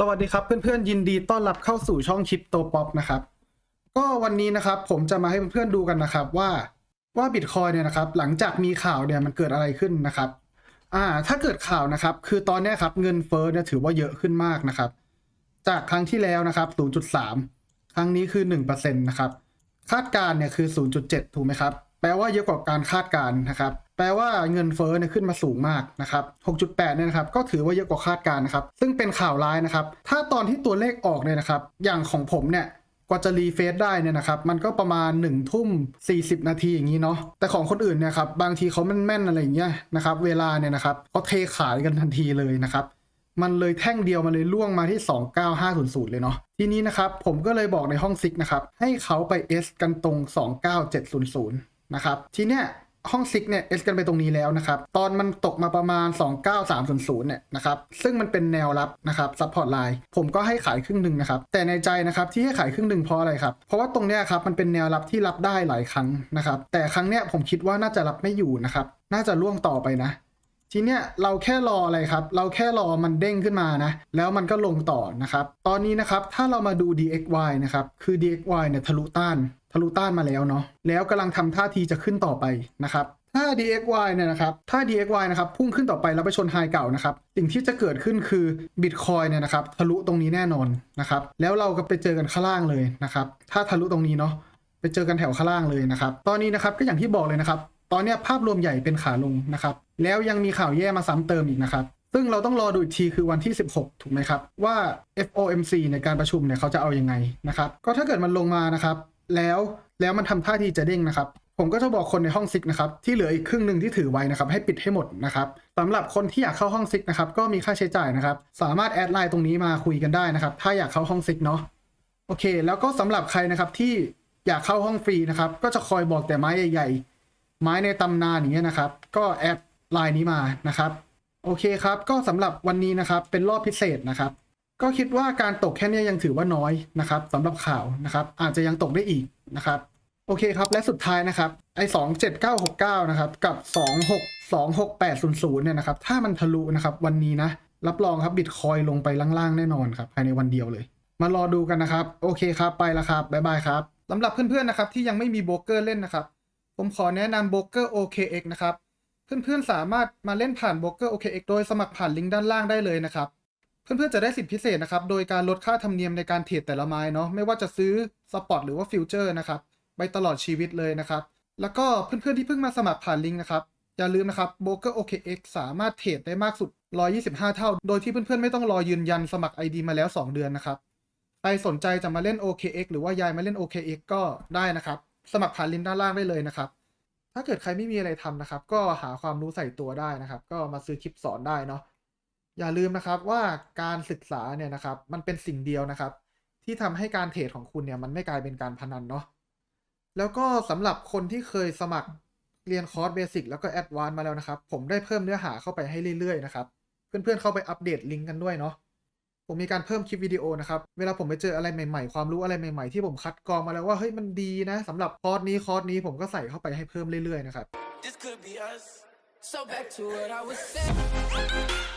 สวัสดีครับเพื่อนๆยินดีต้อนรับเข้าสู่ช่องคริปโตป๊อปนะครับ ก็วันนี้นะครับผมจะมาให้เพื่อนๆดูกันนะครับว่าว่าบิตคอยเนี่ยนะครับ หลังจากมีข่าวเนี่ยมันเกิดอะไรขึ้นนะครับ อ่า ถ้าเกิดข่าวนะครับ คือตอนนี้ครับเงินเฟ้อเนี่ยถือว่าเยอะขึ้นมากนะครับ จากครั้งที่แล้วนะครับ0.3 ครั้งนี้คือ1%นะครับคาดการณ์เนี่ยคือ 0.7 ถูกไหมครับ แปลว่าเยอะกว่าการคาดการณ์นะครับ แปลว่าเงินเฟ้อเนี่ยขึ้นมาสูงมากนะครับ 6.8 เนี่ยนะครับ ก็ถือว่าเยอะกว่าคาดการณ์นะครับ ซึ่งเป็นข่าวร้ายนะครับ ถ้าตอนที่ตัวเลขออกเนี่ยนะครับ อย่างของผมเนี่ยกว่าจะรีเฟซได้เนี่ยนะครับ มันก็ประมาณ1นึ่ทุ่ม40นาทีอย่างนี้เนาะแต่ของคนอื่นเนี่ยครับบางทีเขาแม่นๆอะไรอย่างเงี้ยนะครับเวลาเนี่ยนะครับเขาเทขายกันทันทีเลยนะครับ มันเลยแท่งเดียวมันเลยล่วงมาที่ 29500 เลยเนาะทีนี้นะครับผมก็เลยบอกในห้องซิกนะครับให้เขาไป S กันตรง 29700 นะครับทีเนี้ยห้องซิกเนี่ยสกันไปตรงนี้แล้วนะครับ ตอนมันตกมาประมาณ 29300เนี่ยนะครับซึ่งมันเป็นแนวรับนะครับซัพพอร์ตไลน์ผมก็ให้ขายครึ่งหนึ่งนะครับ แต่ในใจนะครับที่ให้ขายครึ่งหนึ่งเพราะอะไรครับ เพราะว่าตรงเนี้ยครับมันเป็นแนวรับที่รับได้หลายครั้งนะครับ แต่ครั้งเนี้ยผมคิดว่าน่าจะรับไม่อยู่นะครับ น่าจะล่วงต่อไปนะ ทีเนี้ยเราแค่รออะไรครับ เราแค่รอมันเด้งขึ้นมานะ แล้วมันก็ลงต่อนะครับ ตอนนี้นะครับ ถ้าเรามาดู DXY นะครับ คือ DXY เนี่ยทะลุต้าน ทะลุต้านมาแล้วเนาะ แล้วกำลังทำท่าทีจะขึ้นต่อไปนะครับถ้า DXY เนี่ยนะครับ ถ้า DXY นะครับ พุ่งขึ้นต่อไปแล้วไปชนไฮเก่านะครับ สิ่งที่จะเกิดขึ้นคือ Bitcoin เนี่ยนะครับ ทะลุตรงนี้แน่นอนนะครับ แล้วเราก็ไปเจอกันข้างล่างเลยนะครับ ถ้าทะลุตรงนี้เนาะ ไปเจอกันแถวข้างล่างเลยนะครับ ตอนนี้นะครับก็อย่างที่บอกเลยนะครับ ตอนนี้ภาพรวมใหญ่เป็นขาลงนะครับ แล้วยังมีข่าวแย่มาซ้ำเติมอีกนะครับ ซึ่งเราต้องรอดูอีกทีคือวันที่ 16 ถูกไหมครับ ว่า FOMC ในการประชุมเนี่ยเขาจะเอายังไงนะครับ ก็ถ้าเกิดมันลงมานะครับ แล้วแล้วมันทำท่าทีจะเด้งนะครับ ผมก็จะบอกคนในห้องซิกนะครับ ที่เหลืออีกครึ่งหนึ่งที่ถือไว้นะครับ ให้ปิดให้หมดนะครับสำหรับคนที่อยากเข้าห้องซิกนะครับ ก็มีค่าใช้จ่ายนะครับ สามารถแอดไลน์ตรงนี้มาคุยกันได้นะครับ ถ้าอยากเข้าห้องซิกเนาะโอเค แล้วก็สำหรับใครนะครับที่อยากเข้าห้องฟรีนะครับ ก็จะคอยบอกแต่ไม้ใหญ่ๆ ไม้ในตำนานอย่างเงี้ยนะครับ ก็แอดไลน์นี้มานะครับ โอเคครับ ก็สำหรับวันนี้นะครับเป็นรอบพิเศษนะครับ ก็คิดว่าการตกแค่นี้ยังถือว่าน้อยนะครับสำหรับข่าวนะครับ อาจจะยังตกได้อีกนะครับโอเคครับ และสุดท้ายนะครับ ไอ้สองเจ็ดเก้าหกเก้านะครับ กับสองหกสองหกแปดศูนย์ศูนย์เนี่ยนะครับ ถ้ามันทะลุนะครับ วันนี้นะ รับรองครับบิตคอยลงไปล่างๆแน่นอนครับภายในวันเดียวเลย มารอดูกันนะครับ โอเคครับ ไปแล้วครับ บ๊ายบายครับสำหรับเพื่อนๆนะครับ ที่ยังไม่มีโบรกเกอร์เล่นนะครับ ผมขอแนะนำโบรกเกอร์ OKX นะครับ เพื่อนๆสามารถมาเล่นผ่านโบรกเกอร์ OKX โดยสมัครผ่านลิงก์ด้านล่างได้เลยนะครับ เพื่อนๆจะได้สิทธิพิเศษนะครับ โดยการลดค่าธรรมเนียมในการเทรดแต่ละไม้เนาะ ไม่ว่าจะซื้อสปอตหรือว่าฟิวเจอร์นะครับ ไปตลอดชีวิตเลยนะครับ แล้วก็เพื่อนๆที่เพิ่งมาสมัครผ่านลิงก์นะครับ อย่าลืมนะครับโบรกเกอร์ OKX สามารถเทรดได้มากสุด 125 เท่า โดยที่เพื่อนๆไม่ต้องรอยืนยันสมัคร ID มาแล้ว 2 เดือนนะครับ ใครสนใจจะมาเล่น OKX หรือว่าย้ายมาเล่น OKX ก็ได้นะครับ สมัครผ่านลิงก์ด้านล่างได้เลยนะครับ ถ้าเกิดใครไม่มีอะไรทำนะครับ ก็หาความรู้ใส่ตัวได้นะครับ ก็มาซื้อคลิปสอนได้เนาะอย่าลืมนะครับว่าการศึกษาเนี่ยนะครับมันเป็นสิ่งเดียวนะครับ ที่ทำให้การเทรดของคุณเนี่ยมันไม่กลายเป็นการพนันเนาะแล้วก็สำหรับคนที่เคยสมัครเรียนคอร์สเบสิกแล้วก็แอดวานซ์มาแล้วนะครับ ผมได้เพิ่มเนื้อหาเข้าไปให้เรื่อยๆนะครับ เพื่อนๆเข้าไปอัปเดตลิงก์กันด้วยเนาะ ผมมีการเพิ่มคลิปวิดีโอนะครับ เวลาผมไปเจออะไรใหม่ๆ ความรู้อะไรใหม่ๆ ที่ผมคัดกรองมาแล้วว่าเฮ้ยมันดีนะสำหรับคอร์สนี้คอร์สนี้ผมก็ใส่เข้าไปให้เพิ่มเรื่อยๆนะครับ This could be us. So back to what I was saying.